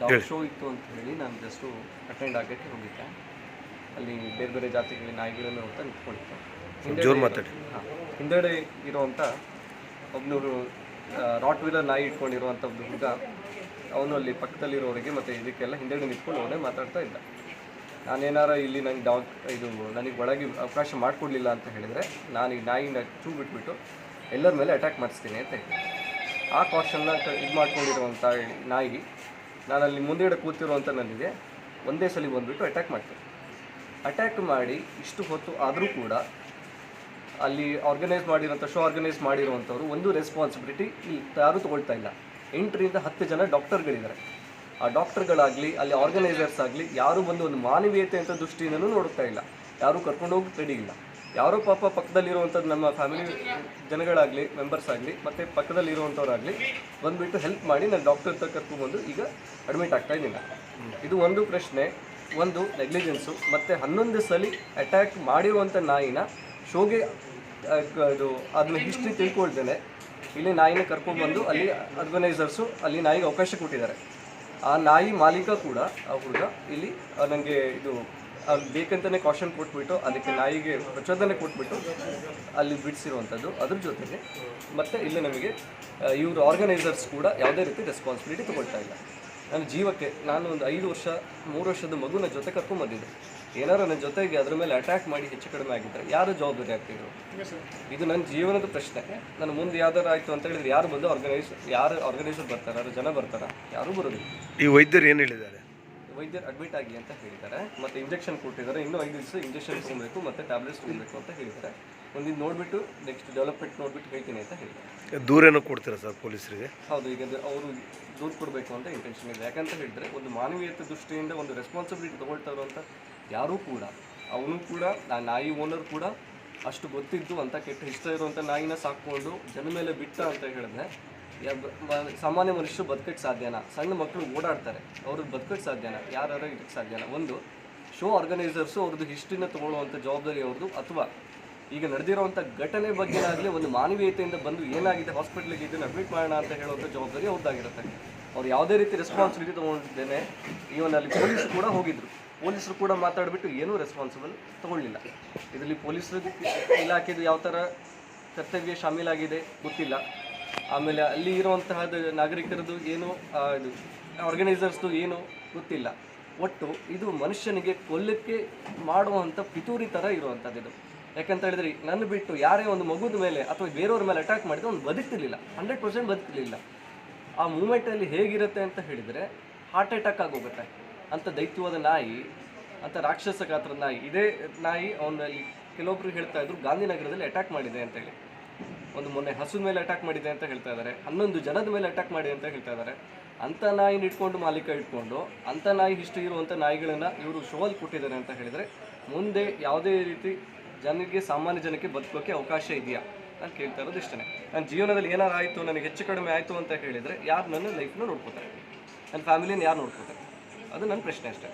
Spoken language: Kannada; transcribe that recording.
ಡಾಗ್ ಶೋ ಇತ್ತು ಅಂತ ಹೇಳಿ ನಾನು ಜಸ್ಟು ಅಟೆಂಡ್ ಆಗೋಕ್ಕೆ ಹೋಗಿದ್ದೆ. ಅಲ್ಲಿ ಬೇರೆ ಬೇರೆ ಜಾತಿಗಳ ನಾಯಿಗಳನ್ನು ಅಂತ ನಿಂತ್ಕೊಂಡಿದ್ದೆ. ಜೋರ್ ಮಾತಾಡಿ. ಹಾಂ. ಹಿಂದೆಡೆ ಇರುವಂಥ ಒಬ್ಬನವರು ರಾಟ್ ವೀಲರ್ ನಾಯಿ ಇಟ್ಕೊಂಡಿರುವಂಥ ಒಬ್ಬ ಹುಡುಗ ಅವನು ಅಲ್ಲಿ ಪಕ್ಕದಲ್ಲಿರೋರಿಗೆ ಮತ್ತು ಇದಕ್ಕೆಲ್ಲ ಹಿಂದೆಡೆ ನಿಂತ್ಕೊಂಡು ಅವನೇ ಮಾತಾಡ್ತಾ ಇದ್ದ. ನಾನೇನಾರ ಇಲ್ಲಿ ನನಗೆ ಡಾಕ್ ಇದು ನನಗೆ ಒಳಗೆ ಅವಕಾಶ ಮಾಡಿಕೊಡ್ಲಿಲ್ಲ ಅಂತ ಹೇಳಿದರೆ ನಾನು ಈ ನಾಯಿನ ಚೂ ಬಿಟ್ಬಿಟ್ಟು ಎಲ್ಲರ ಮೇಲೆ ಅಟ್ಯಾಕ್ ಮಾಡಿಸ್ತೀನಿ ಅಂತ ಹೇಳಿ ಆ ಕಾಷನ್ನ ಇದು ಮಾಡ್ಕೊಂಡಿರುವಂಥ ನಾಯಿ ನಾನು ಅಲ್ಲಿ ಮುಂದೆಗಡೆ ಕೂತಿರುವಂಥ ನನಗೆ ಒಂದೇ ಸಲ ಬಂದುಬಿಟ್ಟು ಅಟ್ಯಾಕ್ ಮಾಡ್ತೀನಿ. ಅಟ್ಯಾಕ್ ಮಾಡಿ ಇಷ್ಟು ಹೊತ್ತು ಆದರೂ ಕೂಡ ಅಲ್ಲಿ ಆರ್ಗನೈಸ್ ಮಾಡಿರೋಂಥ ಶೋ ಆರ್ಗನೈಸ್ ಮಾಡಿರುವಂಥವ್ರು ಒಂದು ರೆಸ್ಪಾನ್ಸಿಬಿಲಿಟಿ ಇಲ್ಲಿ ಯಾರೂ ತೊಗೊಳ್ತಾ ಇಲ್ಲ. ಎಂಟರಿಂದ ಹತ್ತು ಜನ ಡಾಕ್ಟರ್ಗಳಿದ್ದಾರೆ ಆ ಡಾಕ್ಟರ್ಗಳಾಗಲಿ ಅಲ್ಲಿ ಆರ್ಗನೈಸರ್ಸ್ ಆಗಲಿ ಯಾರೂ ಬಂದು ಒಂದು ಮಾನವೀಯತೆ ಅಂತ ದೃಷ್ಟಿಯಿಂದಲೂ ನೋಡ್ತಾ ಇಲ್ಲ. ಯಾರೂ ಕರ್ಕೊಂಡೋಗಿ ರೆಡಿ ಇಲ್ಲ ಯಾರೋ ಪಾಪ ಪಕ್ಕದಲ್ಲಿರುವಂಥದ್ದು ನಮ್ಮ ಫ್ಯಾಮಿಲಿ ಜನಗಳಾಗಲಿ ಮೆಂಬರ್ಸ್ ಆಗಲಿ, ಮತ್ತು ಪಕ್ಕದಲ್ಲಿರುವಂಥವ್ರಾಗಲಿ ಬಂದುಬಿಟ್ಟು ಹೆಲ್ಪ್ ಮಾಡಿ ನಾನು ಡಾಕ್ಟರ್ ಹತ್ರ ಕರ್ಕೊಂಡ್ಬಂದು ಈಗ ಅಡ್ಮಿಟ್ ಆಗ್ತಾ ಇದ್ದೀನಿ. ಇದು ಒಂದು ಪ್ರಶ್ನೆ, ಒಂದು ನೆಗ್ಲಿಜೆನ್ಸು ಮತ್ತು ಹನ್ನೊಂದು ಸಲ ಅಟ್ಯಾಕ್ ಮಾಡಿರುವಂಥ ನಾಯಿನ ಶೋಗೆ ಇದು ಅದನ್ನ ಹಿಸ್ಟ್ರಿ ತಿಳ್ಕೊಳ್ತೇನೆ. ಇಲ್ಲಿ ನಾಯಿನ ಕರ್ಕೊಂಡ್ಬಂದು ಅಲ್ಲಿ ಆರ್ಗನೈಸರ್ಸು ಅಲ್ಲಿ ನಾಯಿಗೆ ಅವಕಾಶ ಕೊಟ್ಟಿದ್ದಾರೆ. ಆ ನಾಯಿ ಮಾಲೀಕ ಕೂಡ, ಆ ಹುಡುಗ ಇಲ್ಲಿ ನನಗೆ ಇದು ಅಲ್ಲಿ ಬೇಕಂತಲೇ ಕಾಷನ್ ಕೊಟ್ಬಿಟ್ಟು ಅದಕ್ಕೆ ನಾಯಿಗೆ ಪ್ರಚೋದನೆ ಕೊಟ್ಬಿಟ್ಟು ಅಲ್ಲಿ ಬಿಡಿಸಿರುವಂಥದ್ದು ಅದ್ರ ಜೊತೆಗೆ. ಮತ್ತು ಇಲ್ಲಿ ನಮಗೆ ಇವರು ಆರ್ಗನೈಸರ್ಸ್ ಕೂಡ ಯಾವುದೇ ರೀತಿ ರೆಸ್ಪಾನ್ಸಿಬಿಲಿಟಿ ತಗೊಳ್ತಾ ಇಲ್ಲ. ನನ್ನ ಜೀವಕ್ಕೆ ನಾನು ಒಂದು ಐದು ವರ್ಷ ಮೂರು ವರ್ಷದ ಮಗುನ ಜೊತೆ ಕರ್ಕೊಂಬಂದಿದ್ದೆ ಏನಾರು ನನ್ನ ಜೊತೆಗೆ ಅದ್ರ ಮೇಲೆ ಅಟ್ಯಾಕ್ ಮಾಡಿ ಹೆಚ್ಚು ಕಡಿಮೆ ಆಗಿದ್ದರೆ ಯಾರು ಜವಾಬ್ದಾರಿ ಆಗ್ತಿದ್ರು? ಇದು ನನ್ನ ಜೀವನದ ಪ್ರಶ್ನೆ. ನಾನು ಮುಂದೆ ಯಾವ್ದಾರು ಆಯಿತು ಅಂತ ಹೇಳಿದ್ರೆ ಯಾರು ಬಂದು ಆರ್ಗನೈಸ್ ಯಾರು ಆರ್ಗನೈಸರ್ ಬರ್ತಾರೆ ಯಾರು ಜನ ಬರ್ತಾರ ಯಾರೂ ಬರೋದಿಲ್ಲ. ಈ ವೈದ್ಯರು ಏನು ಹೇಳಿದ್ದಾರೆ? ವೈದ್ಯರು ಅಡ್ಮಿಟ್ ಆಗಿ ಅಂತ ಹೇಳಿದ್ದಾರೆ. ಮತ್ತು ಇಂಜೆಕ್ಷನ್ ಕೊಟ್ಟಿದ್ದಾರೆ. ಇನ್ನೂ ಐದು ದಿವಸ ಇಂಜೆಕ್ಷನ್ ತೊಗೊಬೇಕು ಮತ್ತು ಟ್ಯಾಬ್ಲೆಟ್ಸ್ ತೊಗೊಬೇಕು ಅಂತ ಹೇಳಿದ್ದಾರೆ. ಒಂದಿನ ನೋಡಿಬಿಟ್ಟು ನೆಕ್ಸ್ಟ್ ಡೆವಲಪ್ಮೆಂಟ್ ನೋಡ್ಬಿಟ್ಟು ಹೇಳ್ತೀನಿ ಅಂತ ಹೇಳಿದ್ದಾರೆ. ದೂರೇನೋ ಕೊಡ್ತೀರಾ ಸರ್ ಪೊಲೀಸರಿಗೆ? ಹೌದು ಈಗ ಅವರು ದೂರ ಕೊಡಬೇಕು ಅಂತ ಇಂಟೆನ್ಷನ್ ಇದೆ. ಯಾಕಂತ ಹೇಳಿದ್ರೆ ಒಂದು ಮಾನವೀಯತೆ ದೃಷ್ಟಿಯಿಂದ ಒಂದು ರೆಸ್ಪಾನ್ಸಿಬಿಲಿಟಿ ತಗೊಳ್ತಾ ಇರುವಂಥ ಯಾರೂ ಕೂಡ ಅವನು ಕೂಡ ಆ ನಾಯಿ ಓನರ್ ಕೂಡ ಅಷ್ಟು ಗೊತ್ತಿದ್ದು ಅಂತ ಕೆಟ್ಟ ಇಷ್ಟ ಇರುವಂಥ ನಾಯಿನ ಸಾಕ್ಕೊಂಡು ಜನ ಮೇಲೆ ಬಿಟ್ಟ ಅಂತ ಹೇಳಿದ್ರೆ ಸಾಮಾನ್ಯ ಮನುಷ್ಯರು ಬದುಕಕ್ಕೆ ಸಾಧ್ಯನ? ಸಣ್ಣ ಮಕ್ಕಳು ಓಡಾಡ್ತಾರೆ. ಅವ್ರಿಗೆ ಬದುಕಕ್ಕೆ ಸಾಧ್ಯನ? ಯಾರು ಇದಕ್ಕೆ ಸಾಧ್ಯನ? ಒಂದು ಶೋ ಆರ್ಗನೈಸರ್ಸು ಅವ್ರದ್ದು ಹಿಸ್ಟ್ರಿನ ತಗೊಳ್ಳುವಂಥ ಜವಾಬ್ದಾರಿ ಅವ್ರದ್ದು. ಅಥವಾ ಈಗ ನಡೆದಿರುವಂಥ ಘಟನೆ ಬಗ್ಗೆನಾಗಲಿ ಒಂದು ಮಾನವೀಯತೆಯಿಂದ ಬಂದು ಏನಾಗಿದೆ ಹಾಸ್ಪಿಟ್ಲಿಗೆ ಇದನ್ನು ಅಡ್ಮಿಟ್ ಮಾಡೋಣ ಅಂತ ಹೇಳುವಂಥ ಜವಾಬ್ದಾರಿ ಅವ್ರದ್ದಾಗಿರುತ್ತೆ. ಅವ್ರು ಯಾವುದೇ ರೀತಿ ರೆಸ್ಪಾನ್ಸಿಬಿಲಿಟಿ ತೊಗೊಂಡಿದ್ದೇನೆ ಈವನ್ ಅಲ್ಲಿ ಪೊಲೀಸ್ ಕೂಡ ಹೋಗಿದ್ರು. ಪೊಲೀಸರು ಕೂಡ ಮಾತಾಡಿಬಿಟ್ಟು ಏನೂ ರೆಸ್ಪಾನ್ಸಿಬಲ್ ತೊಗೊಳ್ಳಿಲ್ಲ. ಇದರಲ್ಲಿ ಪೊಲೀಸರು ಇಲಾಖೆದು ಯಾವ ಥರ ಕರ್ತವ್ಯ ಶಾಮೀಲಾಗಿದೆ ಗೊತ್ತಿಲ್ಲ. ಆಮೇಲೆ ಅಲ್ಲಿ ಇರುವಂತಹ ನಾಗರಿಕರದ್ದು ಏನು ಇದು ಆರ್ಗನೈಸರ್ಸ್ದು ಏನು ಗೊತ್ತಿಲ್ಲ. ಒಟ್ಟು ಇದು ಮನುಷ್ಯನಿಗೆ ಕೊಲ್ಲಕ್ಕೆ ಮಾಡುವಂಥ ಪಿತೂರಿ ಥರ ಇರುವಂಥದ್ದು ಇದು. ಯಾಕಂತ ಹೇಳಿದ್ರೆ, ನನ್ನ ಬಿಟ್ಟು ಯಾರೇ ಒಂದು ಮಗುದ ಮೇಲೆ ಅಥವಾ ಬೇರೆಯವ್ರ ಮೇಲೆ ಅಟ್ಯಾಕ್ ಮಾಡಿದ್ರೆ ಅವ್ನು ಬದುಕ್ತಿರ್ಲಿಲ್ಲ. Hundred percent ಬದುಕ್ತಿರ್ಲಿಲ್ಲ. ಆ ಮೂಮೆಂಟಲ್ಲಿ ಹೇಗಿರುತ್ತೆ ಅಂತ ಹೇಳಿದರೆ ಹಾರ್ಟ್ ಅಟ್ಯಾಕ್ ಆಗೋಗುತ್ತೆ. ಅಂಥ ದೈತ್ಯವಾದ ನಾಯಿ ಅಂಥ ರಾಕ್ಷಸ ಗಾತ್ರದ ನಾಯಿ, ಇದೇ ನಾಯಿ ಅವನಲ್ಲಿ ಕೆಲವೊಬ್ರು ಹೇಳ್ತಾ ಇದ್ರು, ಗಾಂಧಿನಗರದಲ್ಲಿ ಅಟ್ಯಾಕ್ ಮಾಡಿದೆ ಅಂತ ಹೇಳಿ. ಒಂದು ಮೊನ್ನೆ ಹಸು ಮೇಲೆ ಅಟ್ಯಾಕ್ ಮಾಡಿದೆ ಅಂತ ಹೇಳ್ತಾ ಇದ್ದಾರೆ ಹನ್ನೊಂದು ಜನದ ಮೇಲೆ ಅಟ್ಯಾಕ್ ಮಾಡಿ ಅಂತ ಹೇಳ್ತಾ ಇದ್ದಾರೆ ಅಂಥ ನಾಯಿನ ಇಟ್ಕೊಂಡು ಮಾಲೀಕ ಇಟ್ಕೊಂಡು ಅಂಥ ನಾಯಿ ಹಿಸ್ಟ್ರಿ ಇರುವಂಥ ನಾಯಿಗಳನ್ನು ಇವರು ಶೋಲ್ ಕೊಟ್ಟಿದ್ದಾರೆ ಅಂತ ಹೇಳಿದರೆ, ಮುಂದೆ ಯಾವುದೇ ರೀತಿ ಜನರಿಗೆ, ಸಾಮಾನ್ಯ ಜನಕ್ಕೆ ಬದುಕೋಕ್ಕೆ ಅವಕಾಶ ಇದೆಯಾ? ಅಂತ ಕೇಳ್ತಾ ಇರೋದು ಇಷ್ಟೇ ನನ್ನ ಜೀವನದಲ್ಲಿ ಏನಾರು ಆಯಿತು, ನನಗೆ ಹೆಚ್ಚು ಕಡಿಮೆ ಆಯಿತು ಅಂತ ಹೇಳಿದರೆ, ಯಾರು ನನ್ನ ಲೈಫ್ನ ನೋಡ್ಕೋತಾರೆ? ನನ್ನ ಫ್ಯಾಮಿಲಿನ ಯಾರು ನೋಡ್ಕೋತಾರೆ? ಅದು ನನ್ನ ಪ್ರಶ್ನೆ ಅಷ್ಟೇ.